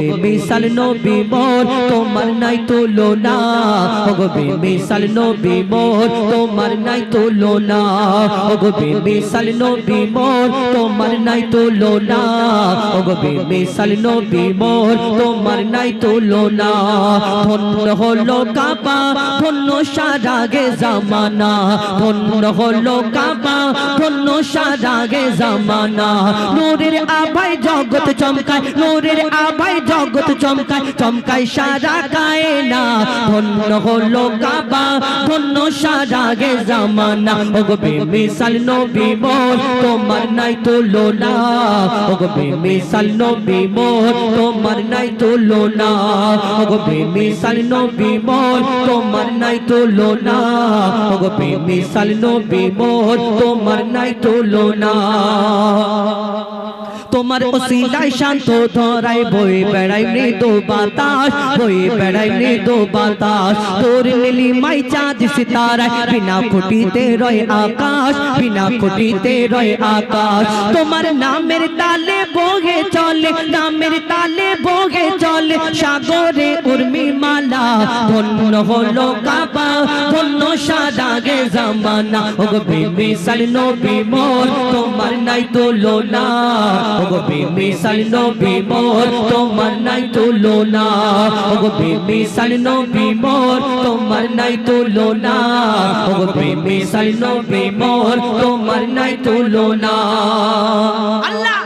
বেমিসাল নবী মোর তোমার নাই তুলনা ও গো বেমিসাল নবী মোর তোমার নাই তুলনা ও গো বেমিসাল নবী মোর তোমার নাই তুলনা ও গো বেমিসাল নবী মোর তোমার নাই তুলনা ধন্য হলো কাবা ধন্য সারাগে জামানা ধন্য হলো কাবা ধন্য সারাগে জামানা। নূরের আভাই জগৎ চমকায়, নূরের আভাই জগৎ চমকায় চমকায় সারা কায়না। ধন্য হলো কাবা, ধন্য সারাগে জামানা। ওগো বেমিসাল নবী মোর, তোমার নাই তুলনা। ওগো বেমিসাল নবী মোর, তোমার নাই তুলনা। ওগো বেমিসাল নবী মোর, তোমার নাই তুলনা। ওগো বেমিসাল নবী মোর, তোমার নাই তুলনা তোমার ওসিলায় শান্ত ধরাই বই বেড়াই মৃদু বাতাস বই বেড়াই মৃদু বাতাস। তোর নীলি মাই চাঁদ সিতারায় বিনা খুঁটিতে রয় আকাশ বিনা খুঁটিতে রয় আকাশ। তোমার নামের তালে বগে চলে নামের তালে বগে চলে সাগরে উর্মি মালা ধন্য হলো কাবা, ধন্য সাদা গে জামানা। ওগো বিবি সাল নবী মোর, তোমার নাই তুলো না ওগো বিবি সাল নবী মোর, তোমার নাই তুলো না ওগো বিবি সাল নবী মোর, তোমার নাই তুলো না ওগো বিবি সাল নবী মোর, তোমার নাই তুলো না আল্লাহ!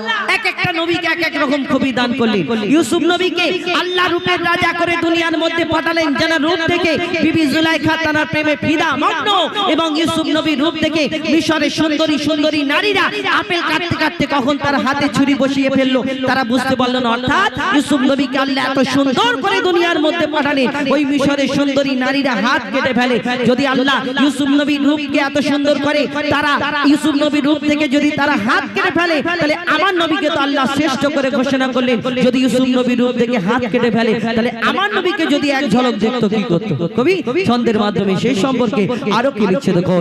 নবীকে এক এক রকম খুবই দান করলেন। ইউসুফ নবীকে আল্লাহ রূপের রাজা করে দুনিয়ার মধ্যে পাঠালেন, যেন রূপ থেকে বিবি জুলাইখা তার প্রেমে ফিদা, মগ্ন। এবং ইউসুফ নবীর রূপ থেকে মিশরের সুন্দরী সুন্দরী নারীরা আপেল কাটতে কাটতে কখন তার হাতে ছুরি বসিয়ে ফেলল, তারা বুঝতে পারল না। অর্থাৎ ইউসুফ নবীকে আল্লাহ এত সুন্দর করে দুনিয়ার মধ্যে পাঠালেন, ওই মিশরের সুন্দরী নারীরা হাত কেটে ফেলে। যদি আল্লাহ ইউসুফ নবীর রূপকে এত সুন্দর করে তারা ইউসুফ নবীর রূপ থেকে যদি তারা হাত কেটে ফেলে, তাহলে আমার নবীকে তো আল্লাহ শ্রেষ্ঠ করে ঘোষণা করলেন যদি ইউসুফ নবীর রূপ থেকে হাত কেটে ফেলে তাহলে আমার নবীকে যদি এক ঝলক দেখতো কি করতো? কবি ছন্দের মাধ্যমে সেই সম্পর্কে আরও কি লিখছে দেখো?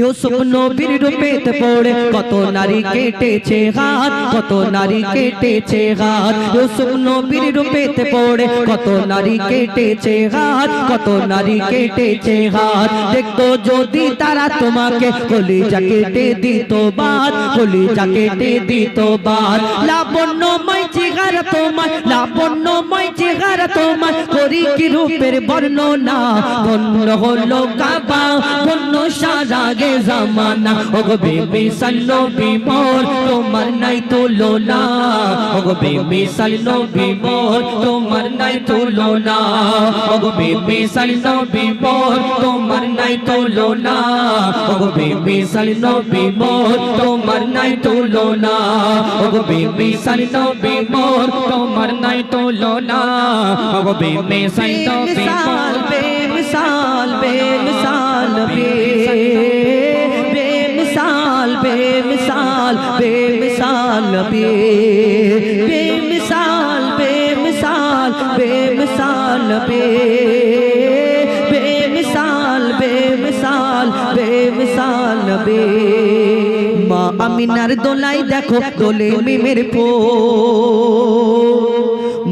ইউসুফ নবীর রূপেতে পড়ে কত নারী কেটেছে হাত কত নারী কেটেছে হাত। ইউসুফ নবীর রূপেতে পড়ে কত নারী কেটেছে হাত কত নারী কেটেছে হাত। দেখতো যদি তারা তোমাকে কলিজা কেটে দিত বাদ কলিজা কেটে দিত বাদ লাবণ্যময় চেহার তোমার, লাবণ্যময় চেহার তোমার। করি কি রূপের বর্ণনা ধন্য হলো কাবা ধন্য সারাগে জামানা। ওগো বেবি সাল্লো বিমোর তোমার নাই তুলনা। ওগো বেবি সাল্লো বিমোর তোমার নাই তুলনা। ওগো বেবি সাল্লো বিমোর তোমার নাই তুলনা। ওগো বেবি সাল্লো বিমোর তোমার নাই তুলনা। ওগো বেবি সাল্লো বিমোর তোমার নাই তুলনা ওগো বেবি সাল্লো বিমোর বেমিসাল বেমিসাল বেমিসাল বেমিসাল বেমিসাল বেমিসাল বেমিসাল বেমিসাল বেমিসাল আমিনার দোলাই দেখো দোলে মিমের পো।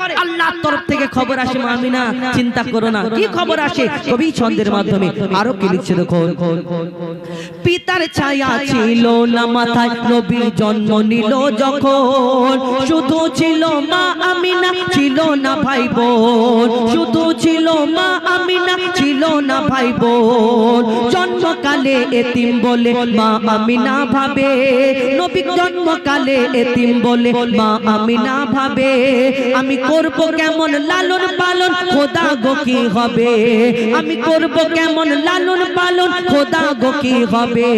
করে। আল্লাহর তরফ থেকে খবর আসে মা আমিনা চিন্তা করো না। কি খবর আসে? কবি ছন্দের মাধ্যমে। আরও কি লিখছে দেখো পিতার ছায়া ছিল না মাথায়। নবী জন্ম নিল যখন। শুধু ছিল মা আমিনা ছিল না ভাই বোন শুধু ছিল মা আমিনা ছিল না ভাই বোন জন্মকালে এতিম বলে মা আমিনা ভাবে। নবী জন্মকালে এতিম বলে মা আমিনা ভাবে। আমি করব কেমন লালন পালন? খোদা গো, কি হবে? আমি করব কেমন লালন পালন? খোদা গো, কি হবে?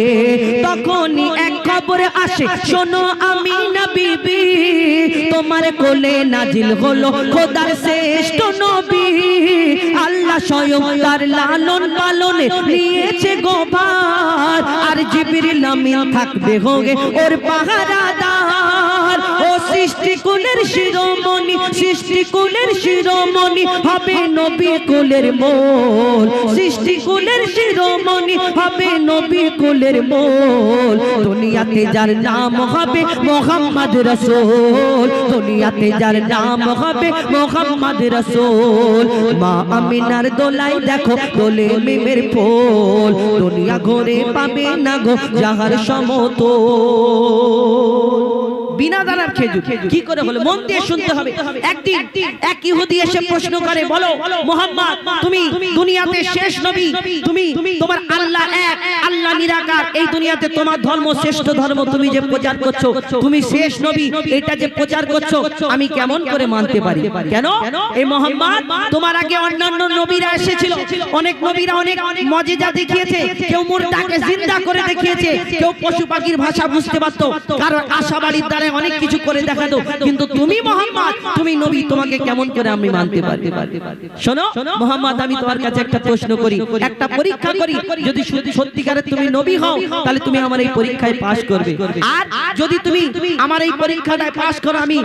তখনই এক খবরে আসে, শোনো আমি না বিবি, তোমার কোলে নাজিল হলো খোদার শ্রেষ্ঠ নবী। আল্লাহ স্বয়ং তার লালন পালনে নিয়েছে গোপাল আর জিবরিল আমিন থাকবে হোগে ওর পাহারাদার ও সৃষ্টি কুলের শিরোমণি সৃষ্টি কুলের শিরোমণি হবে নবী কুলের মোল। সৃষ্টি কুলের শিরোমণি হবে নবী কুলের মোল। দুনিয়াতে যার নাম হবে মোহাম্মদ রসুল। দুনিয়াতে যার নাম হবে মোহাম্মদ রসুল। মা আমিনার দোলাই দেখো, দোলে মিমের ফুল। দুনিয়া ঘরে পাবে না গো, যাহার সমতল। বিনা দানার খেজুর। কি করে হলো মন দিয়ে শুনতে হবে। একদিন এক ইহুদি এসে প্রশ্ন করে বলো মোহাম্মদ তুমি দুনিয়াতে শেষ নবী তুমি তোমার আল্লাহ এক আল্লাহ নিরাকার। এই দুনিয়াতে তোমার ধর্ম শ্রেষ্ঠ ধর্ম তুমি যে প্রচার করছ তুমি শেষ নবী এটা যে প্রচার করছ আমি কেমন করে মানতে পারি? কেন? এই মোহাম্মদ তোমার আগে অন্যান্য নবীরা এসেছিল। অনেক নবীরা অনেক মজেজা দেখিয়েছে। কেউ মুর্দাকে জিন্দা করে দেখিয়েছে কেউ পশু পাখির ভাষা বুঝতে পারতো কারণ আশাবাড়ির দ্বারা অনেক কিছু করে দেখাতো কিন্তু তুমি মোহাম্মদ তুমি নবী তোমাকে কেমন করে আমি মানতে পারি? শোনো মোহাম্মদ আমি তোমার কাছে একটা প্রশ্ন করি। একটা পরীক্ষা করি যদি সত্যি- সত্যিকারের তুমি নবী হও তাহলে তুমি আমার এই পরীক্ষায় পাশ করবে। আর যদি তুমি আমার এই পরীক্ষাটায় পাশ করো আমি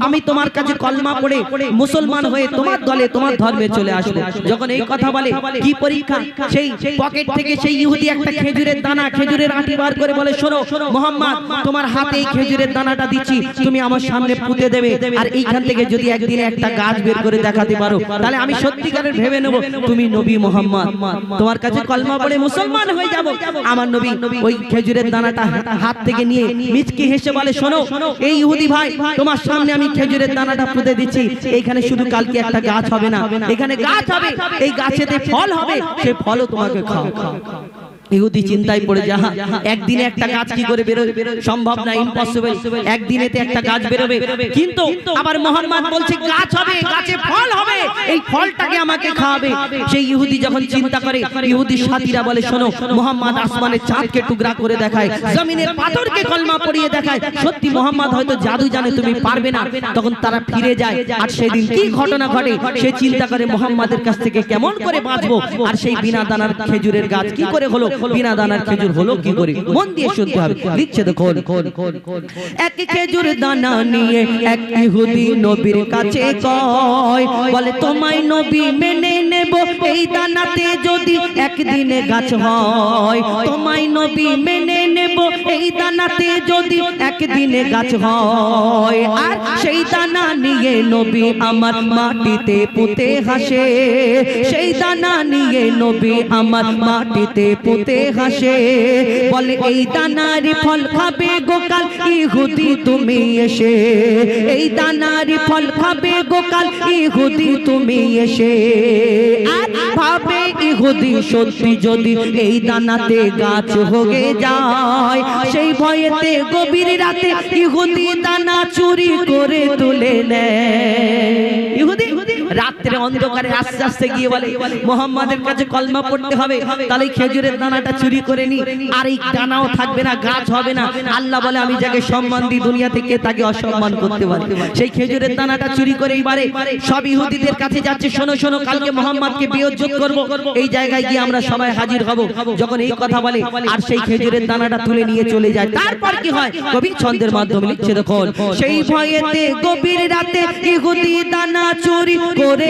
আমি তোমার কাছে কলমা পড়ে মুসলমান হয়ে তোমার দলে তোমার ধর্মে চলে আসব। যখন এই কথা বলে কি পরীক্ষা? সেই পকেট থেকে সেই ইহুদি একটা খেজুরের দানা খেজুরের আটি বার করে বলে শোনো মোহাম্মদ তোমার হাতে এই খেজুরের দানাটা দিচ্ছি, তুমি আমার সামনে পুঁতে দেবে। আর এইখান থেকে যদি একদিনে একটা গাছ বের করে দেখাতে পারো, তাহলে আমি সত্যিকারের ভেবে নেব, তুমি নবী মোহাম্মদ। তোমার কাছে কলমা পড়ে মুসলমান হয়ে যাব। আমার নবী ওই খেজুরের দানাটা হাত থেকে নিয়ে মিচকি হেসে বলে, শোনো, এই ইহুদি ভাই, তোমার সামনে আমি খেজুরের দানাটা পুঁতে দিচ্ছি। এইখানে শুধু কালকে একটা গাছ হবে না, এখানে গাছ হবে। এই গাছেতে ফল হবে, সে ফলও তোমাকে খাও খাও ইহুদি চিন্তায় পড়ে যাহা একদিনে একটা গাছ কি করে বেরোবে সম্ভব না ইম্পসিবল একদিনেতে একটা গাছ বেরোবে। কিন্তু আবার মোহাম্মদ বলছে গাছ হবে গাছে ফল হবে। এই ফলটাকে আমাকে খাওয়াবে। সেই ইহুদি যখন চিন্তা করে ইহুদি সাথীরা বলে শোনো মোহাম্মদ আসমানের চাঁদকে টুকরা করে দেখায় জমিনের পাথরকে কলমা পড়িয়ে দেখায়। সত্যি মোহাম্মদ হয়তো জাদু জানে তুমি পারবে না। তখন তারা ফিরে যায় আর সেদিন কি ঘটনা ঘটে? সে চিন্তা করে মোহাম্মদের কাছ থেকে কেমন করে বাঁচবো আর সেই বিনা দানার খেজুরের গাছ কি করে হলো বিনা দানার খেজুর হলো কি করে? মন দিয়ে শুনতে হবে। লিখছে দেখো এক খেজুর দানা নিয়ে এক ইহুদি নবীর কাছে কয় বলে তোমায় নবী মেনে নেব। এই দানাতে যদি একদিনে গাছ হয় তোমায় নবী মেনে নেব। এই দানাতে যদি একদিনে গাছ হয় আর সেই দানা নিয়ে নবী আমার মাটিতে পুঁতে হাসে। সেই দানা নিয়ে নবী আমার মাটিতে পুঁতে হাসে, বলে, এই দানার ফল খাবে গোকাল, ইহুদি তুমি এসে। এই দানার ফল খাবে গোকাল, ইহুদি তুমি এসে। ভাবে ইহুদি সত্যি যদি এই দানাতে গাছ হয়ে যায়, সেই ভয়েতে গভীর রাতে ইহুদি দানা চুরি করে তুলে নেয়। রাত্রে অন্ধকারে আস্তে আস্তে গিয়ে বলে, মোহাম্মদের কাছে কলমা পড়তে হবে, তাহলে খেজুরের দানাটা চুরি করে নি। আর এই দানাও থাকবে না, গাছ হবে না। আল্লাহ বলে, আমি যাকে সম্মান দিই দুনিয়া থেকে তাকে অসম্মান করতে পারি? সেই খেজুরের দানাটা চুরি করে এইবারে সব ইহুদিদের কাছে যাচ্ছে, শোনো শোনো, কালকে মোহাম্মদকে বিয়োজ্জত করব। এই জায়গায় গিয়ে আমরা সবাই হাজির হব। যখন এই কথা বলে, আর সেই খেজুরের দানাটা তুলে নিয়ে চলে যায়। তারপর কি হয়? কবি ছন্দের মাধ্যমে লিখছে, দেখুন, সেই ভয়েতে গভীর রাতে ইহুদি দানা চুরি করে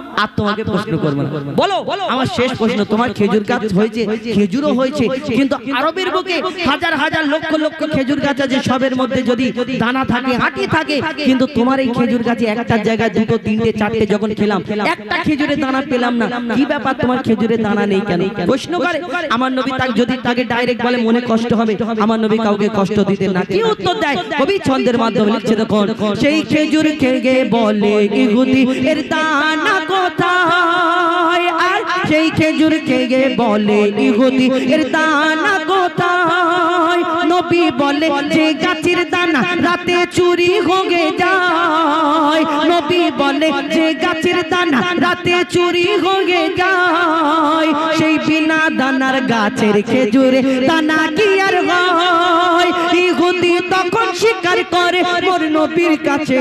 আর তোমাকে প্রশ্ন করব না। বলো আমার শেষ প্রশ্ন তোমার খেজুর গাছ হয়েছে খেজুরও হয়েছে কিন্তু আরবের বুকে হাজার হাজার লক্ষ লক্ষ খেজুর গাছ আছে সবের মধ্যে যদি দানা থাকে আটি থাকে কিন্তু তোমার এই খেজুর গাছে একটা জায়গায় দুটো তিনটে চারটে যখন খেলাম একটা খেজুরের দানা পেলাম না। কি ব্যাপার তোমার খেজুরের দানা নেই কেন? প্রশ্ন করে আমার নবী তাকে যদি তাকে ডাইরেক্ট বলে মনে কষ্ট হবে আমার নবী কাউকে কষ্ট দিতে না কি উত্তর দেয়? কবি ছন্দের মাধ্যমে লিখছে দেখুন সেই খেজুর খেয়ে বলে ইহুদি এর দানা কোথায়? আর সেই খেজুর খেয়ে বলে, ইহুদি, এর দানা কোথায়? নবী বলে, যে গাছের দানা রাতে চুরি হয়ে যায়। নবী বলে, যে গাছের দানা রাতে চুরি হয়ে যায়। সেই বিনা দানার গাছের খেজুরে দানা কি আর হয়? তখন স্বীকার করে মোর নবীর কাছে।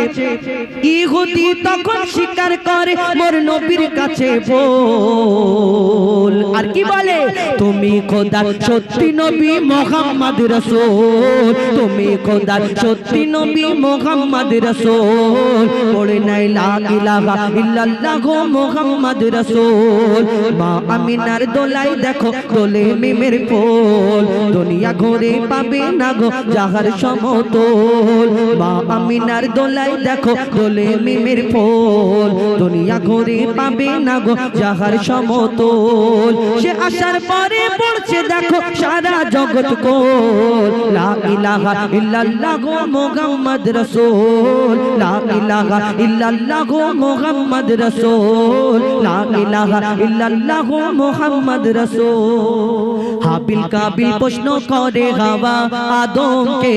ইহুদি তখন স্বীকার করে মোর নবীর কাছে বল। আর কি বলে? তুমি খোদা, সত্যি নবী মোহাম্মদ রসুল। তুমি খোদা, সত্যি নবী মোহাম্মদ রসুল। পড়ে নাই লা ইলাহা ইল্লাল্লাহ মোহাম্মদ রসুল। মা আমিনার দোলাই দেখো, দোলে মিমের ফুল। দুনিয়া ঘুরে পাবে না গো, যাহার সমতল মা আমিনার দোলাই দেখো, দোলে মিমের ফুল। দুনিয়া ঘুরে পাবে না গো যাহার সমতল। সে আসার পরে পড়ছে দেখো সারা জগৎ কোল। লা ইলাহা ইল্লাল্লাহ গো মুহাম্মদ রাসূল। লা ইলাহা ইল্লাল্লাহ গো মুহাম্মদ রাসূল। লা ইলাহা ইল্লাল্লাহ গো মুহাম্মদ রাসূল। হাবিল কাবিল প্রশ্ন করে হাওয়া আদমকে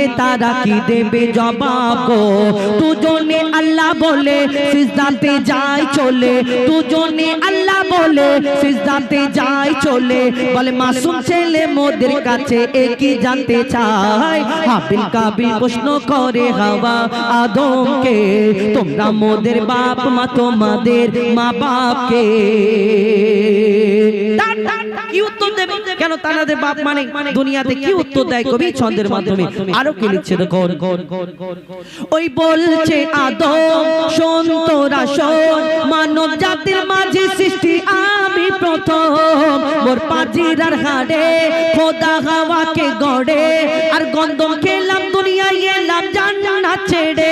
তারা কি দেবে জবাব গো? দুজনে আল্লাহ বলে, সিজদাতে যায় চলে। দুজনে আল্লাহ বলে, সিজদাতে যায় চলে। বলে, মাসুম ছেলে মোদের কাছে একই জানতে চায়। হাবিল কাবিল প্রশ্ন করে হাওয়া আদমকে, তোমরা মোদের বাপ মা, তোমাদের মা বাপকে কি উত্তর দেবে। কেন তাদের বাপ মানে দুনিয়াতে কি উত্তর দেয় কবি ছন্দের মাধ্যমে? আরও কি লিখছে দেখো ওই বলছে আদম শোন তোরা শোন মানব জাতির মাঝে সৃষ্টি আমি প্রথম। মোর পাজিরার হাড়ে খোদা হাওয়াকে গড়ে। আর গন্ধম খেলাম, দুনিয়ায় এলাম, জান্নাত ছেড়ে।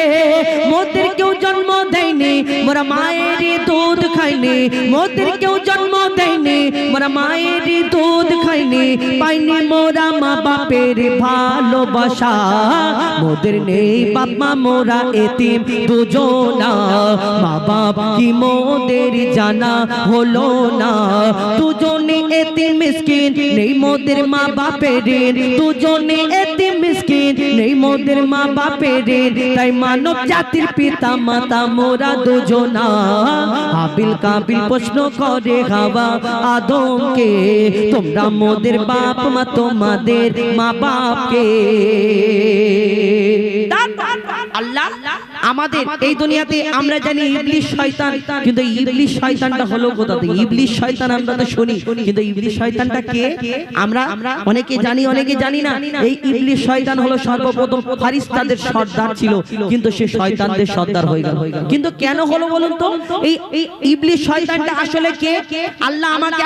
মোদের কেউ জন্ম দেয়নি, মোরা মায়ের দুধ খাইনি। মোদের কেউ জন্ম দেয়নি, মোরা মায়ের দুধ খাইনি, পাইনি মোরা মা বাপের ভালোবাসা। মোদের নেই বাপ মা, মোরা এতিম দুজনা। মা বাপ কি মোদের জানা হলো না। দুজনে এতিম মিসকিন, নেই মোদের মা বাপের দুজনে এতিম নেই মোদের মা বাপের তাই মানব জাতির পিতা মাতা মোরা দুজনা। হাবিল কাবিল প্রশ্ন করে হাওয়া আদমকে তোমরা মোদের বাপ মা তোমাদের মা বাপকে। আল্লাহ আমাদের এই দুনিয়াতে আমরা জানি ইবলিশ শয়তান। কিন্তু ইবলিশ শয়তানটা হলো কোথা থেকে? ইবলিশ শয়তান আমরা তো শুনি। কিন্তু ইবলিশ শয়তানটা কে? আমরা অনেকে জানি অনেকে জানি না। এই ইবলিশ শয়তান হলো সর্বপ্রথম ফারিস্তাদের সর্দার ছিল। কিন্তু সে শয়তানদের সর্দার হয়ে গেল। কিন্তু কেন হলো বলুন তো? এই এই ইবলিশ শয়তানটা আসলে কে? আল্লাহ আমাকে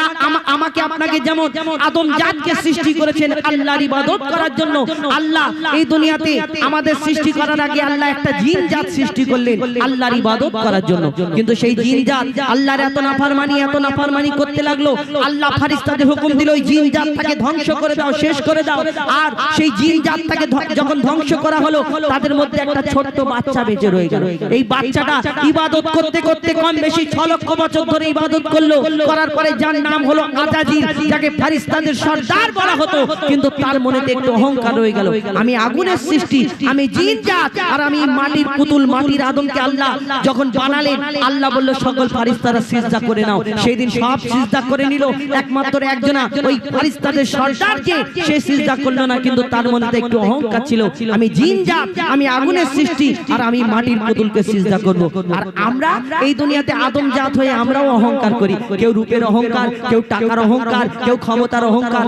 আমাকে আপনাকে যেমন আদম জাতকে সৃষ্টি করেছেন আল্লাহর ইবাদত করার জন্য। আল্লাহ এই দুনিয়াতে আমাদের সৃষ্টি করার আগে আল্লাহ একটা জিন জাত জাত সৃষ্টি করলেন আল্লাহর ইবাদত করার জন্য। কিন্তু সেই জিন জাত আল্লাহর এত নাফরমানি এত নাফরমানি করতে লাগল। আল্লাহ ফারিস্তাদের হুকুম দিল, ওই জিন জাতটাকে ধ্বংস করে দাও, শেষ করে দাও। আর সেই জিন জাতটাকে ধ- যখন ধ্বংস করা হলো, তাদের মধ্যে একটা ছোট্ট বাচ্চা বেঁচে রয়ে গেল। এই বাচ্চাটা ইবাদত করতে করতে কম বেশি ছ লক্ষ বছর ধরে ইবাদত করল। করার পরে যার নাম হলো আজাজিল যাকে ফারিস্তাদের সর্দার বলা হতো, কিন্তু তার মনেতে একটু অহংকার রয়ে গেল। আমি আগুনের সৃষ্টি, আমি জিন জাত, আর আমি মাটির পুতুল মাটির আদমকে আল্লাহ যখন বানালেন আল্লাহ বলল সকল ফারিস্তারা সিজদা করে নাও। সেই দিন সব সিজদা করে নিল। একমাত্র একজনা ওই ফারিস্তাদের সর্দার যে সে সিজদা করল না কিন্তু তার মধ্যে একটু অহংকার ছিল। আমি জিন জাত আমি আগুনের সৃষ্টি আর আমি মাটির পুতুলকে সিজদা করব। আর আমরা এই দুনিয়াতে আদম জাত হয়ে আমরাও অহংকার করি। কেউ রূপের অহংকার কেউ টাকার অহংকার কেউ ক্ষমতার অহংকার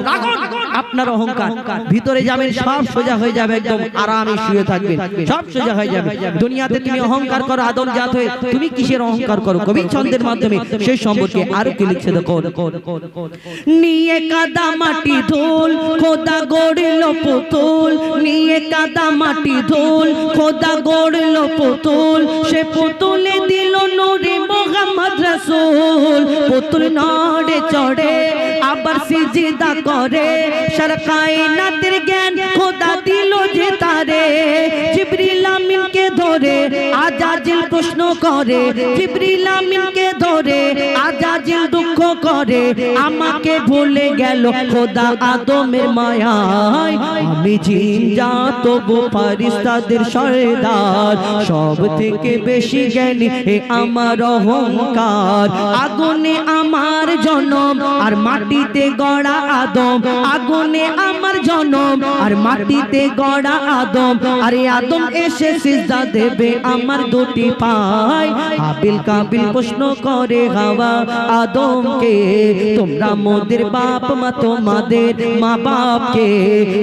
আপনার অহংকার ভিতরে যাবেন সব সোজা হয়ে যাবে একদম আরামে শুয়ে থাকবেন সব সোজা হয়ে যাবে দুনিয়াতে তুমি অহংকার করো, আদম জাত হয়ে তুমি কিসের অহংকার করো? কবি ছন্দের মাধ্যমে সেই সম্পর্কে আরও কি লিখছে? দেখো নিয়ে কাদা মাটি ধুল খোদা গড়ল পুতুল। নিয়ে কাদা মাটি ধুল খোদা গড়ল পুতুল। সে পুতুলে দিল নূরে মোহাম্মদ রাসূল। পুতুল নড়ে চড়ে, আবার সিজদা করে। সরকায় নাতের জ্ঞান খোদা দিল যে তারে। জিবরিল ধরে আজাজিল প্রশ্ন করে। জিবরিল ধরে আজাজিল দুঃখ করে। আমাকে ভুলে গেল খোদা আদমের মায়ায়। আমি জিন যা, তবু ফারিস্তাদের সরদার। সব থেকে বেশি জ্ঞানী আমার অহংকার। আগুনে আমার জনম আর মাটিতে গড়া আদম। আগুনে আমার জনম আর মাটিতে গড়া আদম। আরে আদম এসে সিজদা দেবে আমার দুটি পায়। হাবিল কাবিল প্রশ্ন করে হাওয়া আদমকে, তোমরা মোদের বাপ মা, তোমাদের মা বাপকে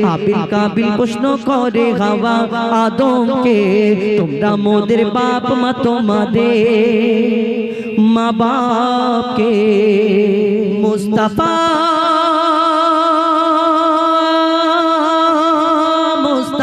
হাবিল কাবিল প্রশ্ন করে হাওয়া আদমকে, তোমরা মোদের বাপ মা, তোমাদের মা বাপকে মুস্তাফা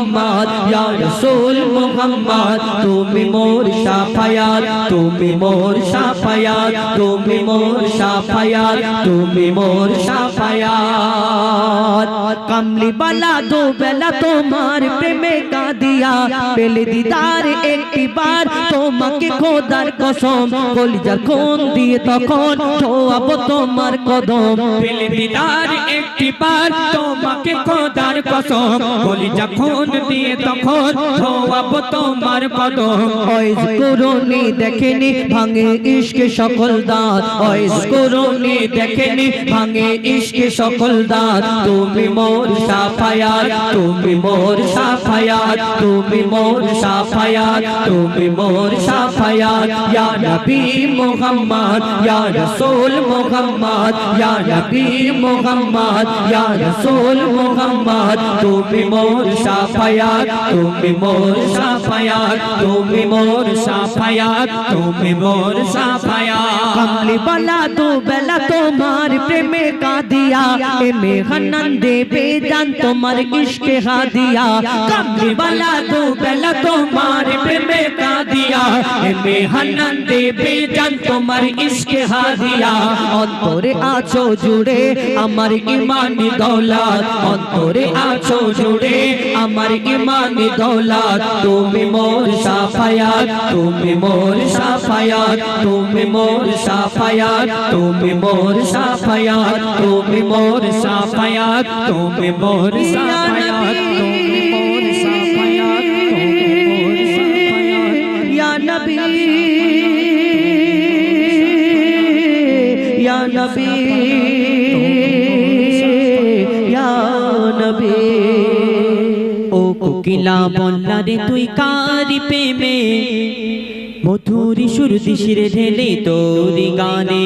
ইয়া রাসূল মুহাম্মদ তুমি মোর শাফায়াত তুমি মোর শাফায়াত তুমি মোর শাফায়াত তুমি মোর শাফায়াত কমলি বালা দো বেলা তোমার প্রেমে কাঁদিয়া পেলে দিদার একটি বার তোমাকে খোদার কসম কলিজার খুন দিয়ে তখন ছোয়াবো তোমার কদম। পেলে দিদার একটি বার তোমাকে খোদার কসম বলি যখন দিয়ে তখন ধোয়াব তোমার ওইস করুনি দেখেনি ভাঙে ইশকে সকল দাঁত। ওইস করুনি দেখেনি ভাঙে ইশকে সকল দাঁত। তুমি মোর সাফায়াত তুমি মোর সাফায়াত তুমি মোর সাফায়াত তুমি মোর সাফায়াত। ইয়া নবী মুহাম্মদ ইয়া রাসূল মুহাম্মদ ইয়া নবী মুহাম্মদ ইয়া রাসূল মুহাম্মদ তুমি মোর সাফায়াত। তুমি মোর সাফায়াত তুমি মোর সাফায়াত তুমি মোর সাফায়াত কমলি বালা তো বেলা তোমার প্রেমে কাঁদিয়া এ মেঘানন দেবে জান তোমার ইশকে হাদিয়া কমলি বালা তো বেলা তোমার প্রেমে কাঁদিয়া এ মেঘানন দেবে জান তোমার ইশকে হাদিয়া অন্তরে আছো জুড়ে আমার ইমানি দৌলত অন্তরে আছো জুড়ে আমার ইমানি দৌলত তুমি মোর সাফায়াত তুমি মোর সাফায়াত তুমি মোর সাফায়াত তুমি মোর সাফায়াত তুমি মোর সাফায়াত তুমি মোর সাফায়াত তুমি মোর সাফায়াত তুমি মোর সাফায়াত ইয়া নবী ইয়া নবী ইয়া নবী কোকিলা বল্লা রে তুই কারি প্রেমে? মধুরি সুর দিশিরে ঢেলে তোরি গানে।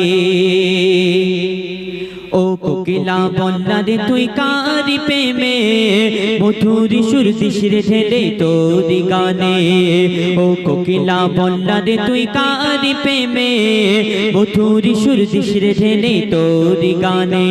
কোকিলা রে তুই কারি প্রেমে? মধুরি সুর দিশিরে ঢেলে তোরি গানে। ও কোকিলা বল্লা রে তুই কারি প্রেমে? মধুরি সুর দিশিরে ঢেলে তোরি গানে।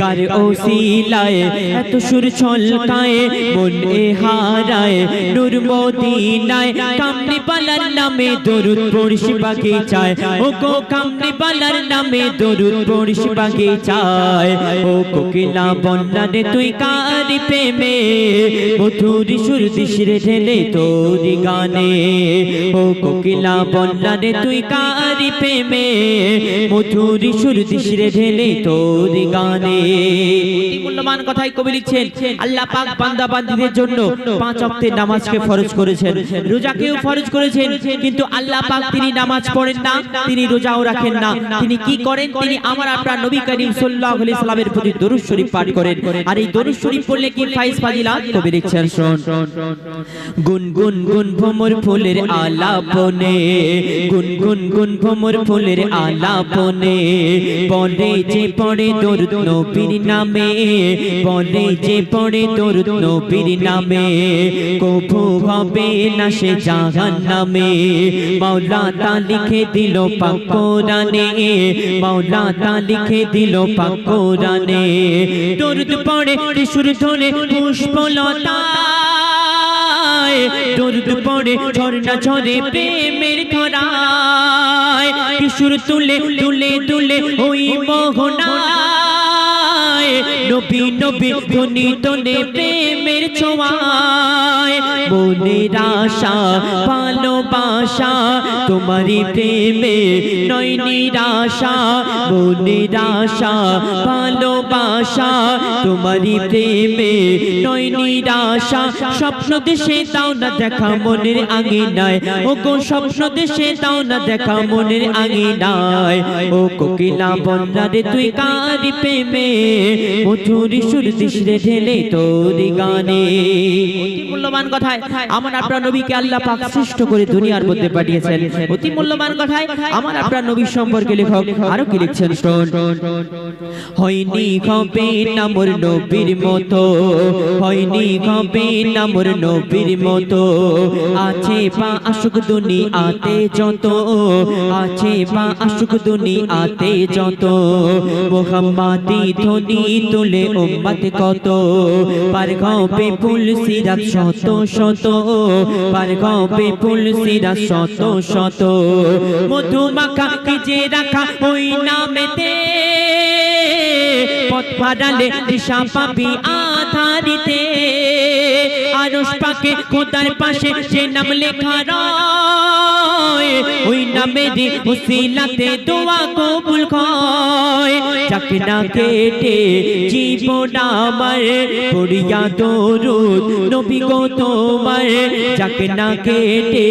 কার ওসিলায় এত সুর ছলকায়? মন এ হারায় নূর মদিনায়। কামনি বালার নামে দরুদ পড়িস বাগিচায়। ও গো কামনি বালার নামে দরুদ পড়িস বাগিচায়। ও কোকিলা বন্যারে তুই কারি প্রেমে? সুর ঢেলে তোরি গানে। ও কোকিলা তুই প্রেমে? সুর ঢেলে তোরি গানে। মূল্যবান কথাই কবি লিখছেন। আল্লাহ পাক বান্দা বান্দীদের জন্য পাঁচ ওয়াক্তের নামাজকে ফরজ করেছেন। রোজাকেও ফরজ করেছেন, কিন্তু আল্লাহ পাক তিনি নামাজ পড়েন না, তিনি রোজাও রাখেন না। তিনি কি করেন? তিনি আমার আপনার নবী করিম সাল্লাল্লাহু আলাইহি সাল্লামের প্রতি দরুদ শরীফ পাঠ করেন। আর এই দরুদ শরীফ পড়লে কি ফাইজ ফাজিলাত? কবি লিখছেন, শুন। গুন গুন গুন ভ্রমর ফুলের আলাপনে, গুন গুন গুন ভ্রমর ফুলের আলাপনে বলে যে পড়ে দরুদ নবীর নামে বলে যে পড়ে দরুদ নবীর নামে কভু হবে না সে জাহান নামে মাওলা তা লিখে দিল পাক কোরআনে, মাওলা তা লিখে দিল পাক কোরআনে দরুদ পড়ে সুর ধরে পুষ্পলতায়। দরুদ পড়ে, ঝর্ণা ঝরে প্রেমের ধরায়। কিশোর তুলে তুলে তুলে ওই মোহনায়। নবী নবী ধ্বনি তোলে প্রেমের ছোঁয়ায়। মনের আশা, ভালোবাসা, তোমারই প্রেমে নয় নিরাশা। মনের আশা, ভালোবাসা, তোমারই প্রেমে নয় নিরাশা। স্বপ্ন দেশে তাও না দেখা মনের আগে আঙিনায়। ও গো স্বপ্ন দেশে তাও না দেখা মনের আঙিনায়। ও কোকিলা বন্যারে তুই কারি প্রেমে? মধুরি সুর দিশরে ঢেলে তোরি গানে। মূল্যবান কথায় আমার আপনার নবীকে আল্লাহ পাক সৃষ্ট করে দুনিয়ার মধ্যে পাঠিয়েছেন। অতি মূল্যবান কথায় আমার আপনার নবী সম্পর্কে লেখক আরও কি লিখছেন? শোন হয়নি হবে না নবীর মতো হয়নি হবে না নবীর মতো। আছে পা আশুক দুনি আতে যত আছে পা আশুক দুনি আতে যত। মোহাম্মদি ধ্বনি তুলে উম্মত কত পার ফুল সিরাত শত শত। পার গাঁবে ফুল সিরাত শত শত। মধু মাখা যে রাখা ওই নামেতে। পথ ফাড়ালে দিশা পাবি আধারিতে। আরশ পাকে খোদার পাশে যে নাম লেখা রয়। ওই নামে রে উসিলাতে দোয়া কবুল হয় যাকে না কেটে জীবন আমার, পড়িয়া দরুদ, নবী গো তোমার। যাকে না কেটে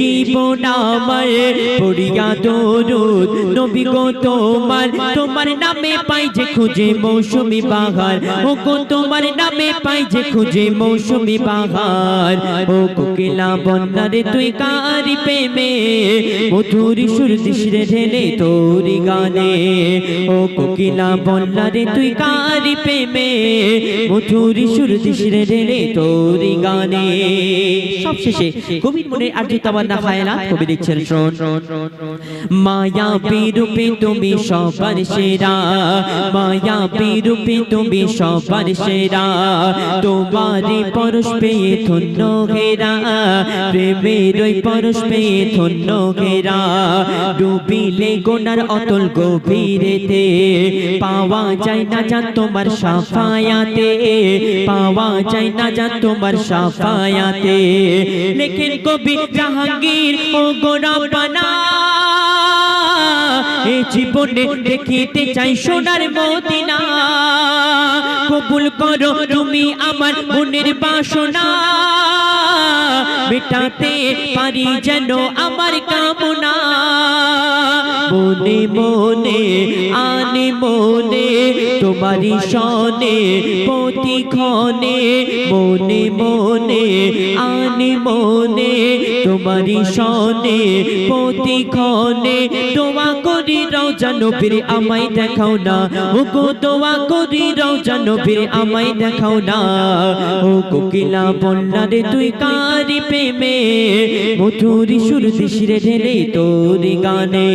জীবন আমার, পড়িয়া দরুদ, নবী গো তোমার। তোমার নামে পাই যে খুঁজে মৌসুমি বাহার ও গো তোমার নামে পাই যে খুঁজে মৌসুমি বাহার। ও কোকিলা বন্যারে তুই কারি প্রেমে, মধুরি সুর দিশরে ঢেলে তোরি গানে। ও কোকিলা বন্যারে তুই কারি প্রেমে? মধুরি সুর দিশরে ঢেলে তোরি গানে। সবশেষে কবির মনে আর্য তামান্না খায়লা কবি লিখছেন শোন। মায়া রূপে তুমি সবার সেরা। মায়া রূপে তুমি সবার সেরা। তোমারে পরশ পেয়ে ধন্য ঘেরা। প্রেমের ওই পরশ পেয়ে ধন্য ঘেরা। ডুবিলে গোনার অতল গভীরেতে পাওয়া যায় না জান তোমার সাফায়াতে, পাওয়া যায় না জান তোমার সাফায়াতে। লেখেন কবি জাহাঙ্গীর, ও গোরা বানা এ জীবনে দেখিতে চাই সোনার মদিনা। কবুল করো তুমি আমার মনের বাসনা। মেটাতে পারি যেন আমার কামনা। মনে মনে, আনে মনে, তোমারি সনে, প্রতিক্ষণে মনে মনে, আনে মনে, তোমারি সনে, প্রতিক্ষণে দোয়া করি রাও জানো ফিরে আমায় দেখাও না। ও গো দোয়া করি রাও জানো ফিরে আমায় দেখাও না। ও কোকিলা বন্যা রে, তুই কারি প্রেমে? মধুরি সুর দিশিরে ঢেলে তোর গানে।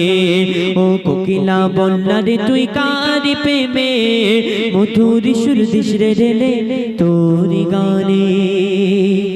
ও কোকিলা বন্যা রে, তুই কারি প্রেমে? মধুরি সুর দিশিরে ঢেলে তোর গানে।